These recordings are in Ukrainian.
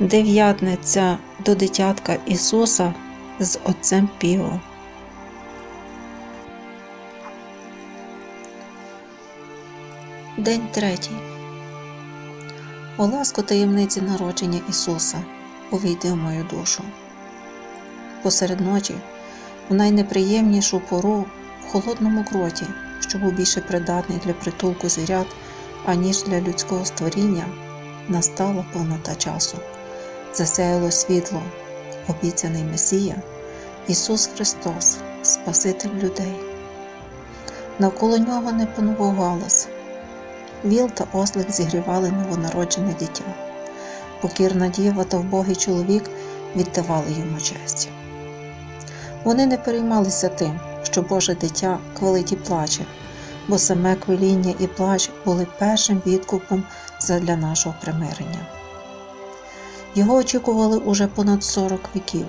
дев'ятниця до дитятка Ісуса з Отцем Піо. День третій. О ласку таємниці народження Ісуса, увійди в мою душу. Посеред ночі, в найнеприємнішу пору в холодному гроті, що був більше придатний для притулку звірят, аніж для людського створіння, настала повнота часу. Засяяло світло, обіцяний Месія, Ісус Христос, Спаситель людей. Навколо нього не панував галас. Віл та ослик зігрівали новонароджене дитя. Покірна діва та вбогий чоловік віддавали йому честь. Вони не переймалися тим, що Боже дитя квалить і плаче, бо саме квиління і плач були першим відкупом задля нашого примирення. Його очікували уже понад 40 віків.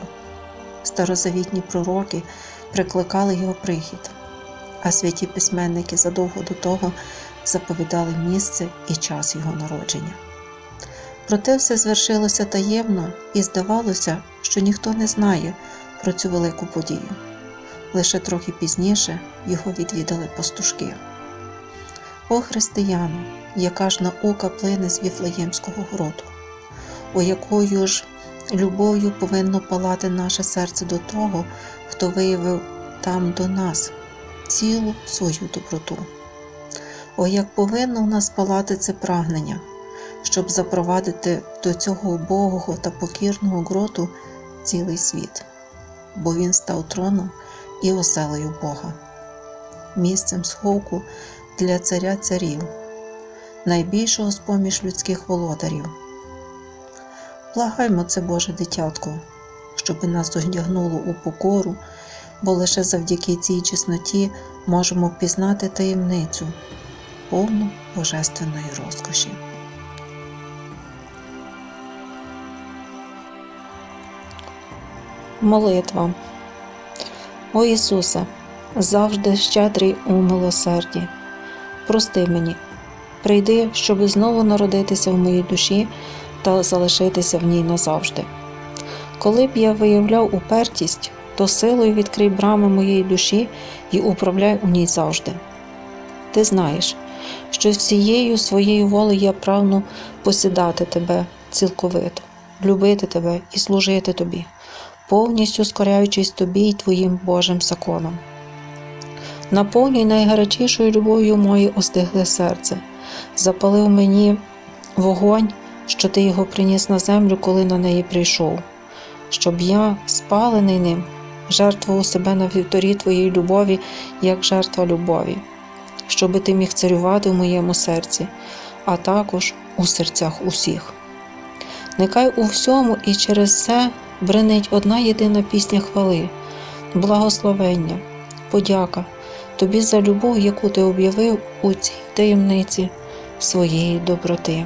Старозавітні пророки прикликали його прихід, а святі письменники задовго до того заповідали місце і час його народження. Проте все звершилося таємно і здавалося, що ніхто не знає про цю велику подію. Лише трохи пізніше його відвідали пастушки. О християни, яка ж наука плине з Віфлеємського гроду, о якою ж любов'ю повинно палати наше серце до того, хто виявив там до нас цілу свою доброту. О, як повинно в нас палати це прагнення, щоб запровадити до цього убогого та покірного гроту цілий світ, бо він став троном і оселею Бога, місцем сховку для царя царів, найбільшого з поміж людських володарів. Благаймо це Боже дитятко, щоби нас одягнуло у покору, бо лише завдяки цій чесноті можемо пізнати таємницю повну божественної розкоші. Молитва. О Ісусе, завжди щедрий у милосерді. Прости мені, прийди, щоб знову народитися в моїй душі та залишитися в ній назавжди. Коли б я виявляв упертість, то силою відкрий брами моєї душі і управляй у ній завжди. Ти знаєш, що всією своєю волею я прагну посідати тебе цілковито, любити тебе і служити тобі, повністю скоряючись тобі і твоїм Божим законом. Наповнюй найгарячішою любов'ю моє остигле серце, запалив мені вогонь, що ти його приніс на землю, коли на неї прийшов, щоб я, спалений ним, жертвував себе на вівторі твоєї любові, як жертва любові щоби ти міг царювати в моєму серці, а також у серцях усіх. Нехай у всьому і через це бренить одна єдина пісня хвали, благословення, подяка тобі за любов, яку ти об'явив у цій таємниці своєї доброти.